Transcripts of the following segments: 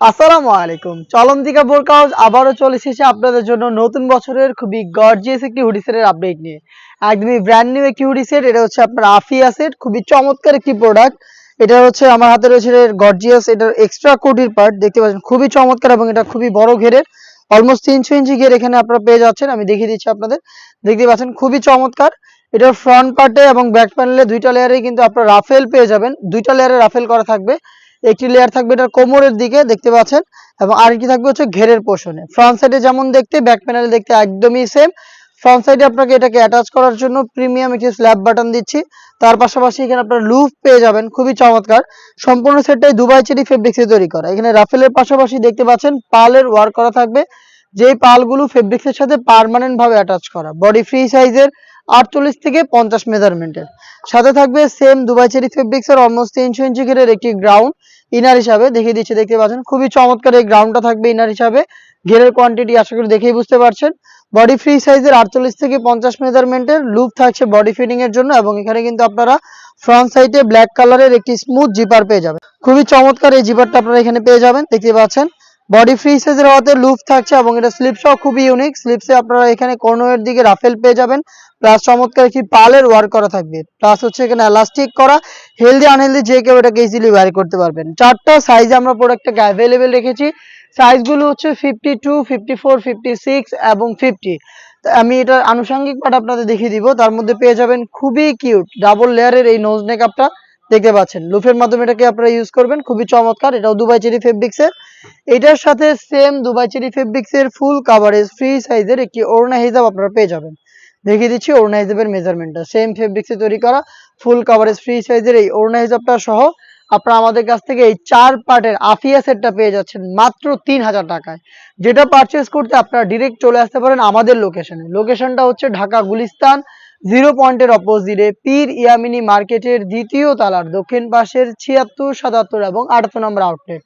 আসসালামু আলাইকুম। চলন্তিকা বোরক আবারও চলে এসেছে আপনাদের জন্য নতুন বছরের খুবই গর্জিয়াস একটি হুডি সেটের আপডেট নিয়ে। একদমই ব্র্যান্ড নিউ একটি হুডি সেট এটা হচ্ছে আপনার আফিয়া সেট খুবই চমৎকার একটি প্রোডাক্ট এটা হচ্ছে আমার হাতে রয়েছে গর্জিয়াস এটার এক্সট্রা কোটির পার্ট দেখতে পাচ্ছেন, খুবই চমৎকার এবং এটা খুবই বড় ঘেরের অলমোস্ট তিনশো ইঞ্চি ঘের এখানে আপনারা পেয়ে যাচ্ছেন, আমি দেখিয়ে দিচ্ছি আপনাদের। দেখতে পাচ্ছেন, খুবই চমৎকার। এটার ফ্রন্ট পার্টে এবং ব্যাক প্যানেলে দুইটা লেয়ারে কিন্তু আপনার রাফেল পেয়ে যাবেন। দুইটা লেয়ারে রাফেল করা থাকবে। একটি লেয়ার থাকবে এটার কোমরের দিকে, দেখতে পাচ্ছেন? এবং আরেকটি থাকবে হচ্ছে ঘেরের পোর্শনে ফ্রন্ট সাইডে যেমন দেখতে ব্যাক প্যানেল দেখতে একদমই সেম ফ্রন্ট সাইডে আপনাকে এটাকে অ্যাটাচ করার জন্য প্রিমিয়াম একটি স্ল্যাব বাটন দিচ্ছি। তার পাশাপাশি এখানে আপনার লুফ পেয়ে যাবেন, খুবই চমৎকার। সম্পূর্ণ সেটটাই দুবাই চেরি ফেব্রিক্সে তৈরি করা। এখানে রাফেলের পাশাপাশি দেখতে পাচ্ছেন, পালের ওয়ার্ক করা থাকবে। যেই পালগুলো ফেব্রিক্সের সাথে পার্মানেন্ট ভাবে অ্যাটাচ করা। বডি ফ্রি সাইজের আটচল্লিশ থেকে পঞ্চাশ মেজারমেন্টের সাথে থাকবে সেম দুবাই চেরি ফেব্রিক্সের অলমোস্ট তিনশো ইঞ্চি ঘেরের একটি গ্রাউন্ড ইনার হিসাবে দেখিয়ে দিচ্ছে, দেখতে পাচ্ছেন? খুবই চমৎকার এই গ্রাউন্ডটা থাকবে ইনার হিসাবে। ঘেরের কোয়ান্টিটি আশা করি দেখেই বুঝতে পারছেন। বডি ফ্রি সাইজের আটচল্লিশ থেকে পঞ্চাশ মেজারমেন্টের লুপ থাকছে বডি ফিটিং এর জন্য এবং এখানে কিন্তু আপনারা ফ্রন্ট সাইডে ব্ল্যাক কালারের একটি স্মুথ জিপার পেয়ে যাবেন। খুবই চমৎকার এই জিপারটা আপনারা এখানে পেয়ে যাবেন, দেখতে পাচ্ছেন? বডি ফ্রি সাইজের হওয়াতে লুপ থাকছে এবং এটা স্লিপসও খুবই ইউনিক স্লিপসে আপনারা এখানে কর্নারের দিকে রাফেল পেয়ে যাবেন। প্লাস চমৎকার একটি পালের ওয়ার্ক করা থাকবে। প্লাস হচ্ছে এখানে এলাস্টিক করা। হেলদি আনহেলদি যে কেউ এটাকে ইজিলি ওয়ার করতে পারবেন। চারটা সাইজে আমরা প্রোডাক্টটাকে অ্যাভেলেবেল রেখেছি। সাইজগুলো হচ্ছে fifty two fifty four fifty six এবং ফিফটি আমি এটার আনুষঙ্গিক পার্ট আপনাদের দেখিয়ে দিব। তার মধ্যে পেয়ে যাবেন খুবই কিউট ডাবল লেয়ারের এই নোজ নেকআপটা দেখতে পাচ্ছেন। লুফের মাধ্যমে এটাকে আপনারা ইউজ করবেন। খুবই চমৎকার। এটাও দুবাই চেরি ফেব্রিক্সের এটার সাথে সেম দুবাই চেরি ফেব্রিক্সের ফুল কাভারেজ ফ্রি সাইজের একটি ওড়না হিজাব আপনারা পেয়ে যাবেন। দেখিয়ে দিচ্ছি ওড়না হিজাবের মেজারমেন্টটা সেম ফেব্রিক্সে তৈরি করা ফুল কাভারেজ ফ্রি সাইজের এই ওড়না হিজাবটা সহ আপনারা আমাদের কাছ থেকে এই চার পার্টের আফিয়া সেটটা পেয়ে যাচ্ছেন মাত্র তিন হাজার টাকায়। যেটা পারচেস করতে আপনারা ডিরেক্ট চলে আসতে পারেন আমাদের লোকেশনে লোকেশনটা হচ্ছে ঢাকা, গুলিস্তান জিরো পয়েন্টের অপোজিটে পীর ইয়ামিনী মার্কেটের দ্বিতীয় তালার দক্ষিণ পাশের ছিয়াত্তর, সাতাত্তর এবং আটাত্তর নম্বর আউটলেট।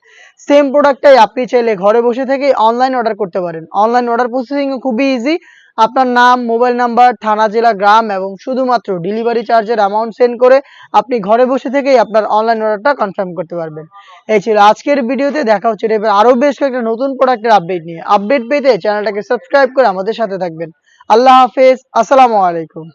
সেম প্রোডাক্টটাই আপনি চাইলে ঘরে বসে থেকে অনলাইন অর্ডার করতে পারেন। অনলাইন অর্ডার প্রসেসিং খুবই ইজি আপনার নাম, মোবাইল নাম্বার, থানা, জেলা, গ্রাম এবং শুধুমাত্র ডেলিভারি চার্জের অ্যামাউন্ট সেন্ড করে আপনি ঘরে বসে থেকেই আপনার অনলাইন অর্ডারটা কনফার্ম করতে পারবেন। এই ছিল আজকের ভিডিওতে। দেখা হচ্ছে এবার আরও বেশ কয়েকটা নতুন প্রোডাক্টের আপডেট নিয়ে। আপডেট পেতে চ্যানেলটাকে সাবস্ক্রাইব করে আমাদের সাথে থাকবেন। আল্লাহ হাফেজ। আসসালামু আলাইকুম।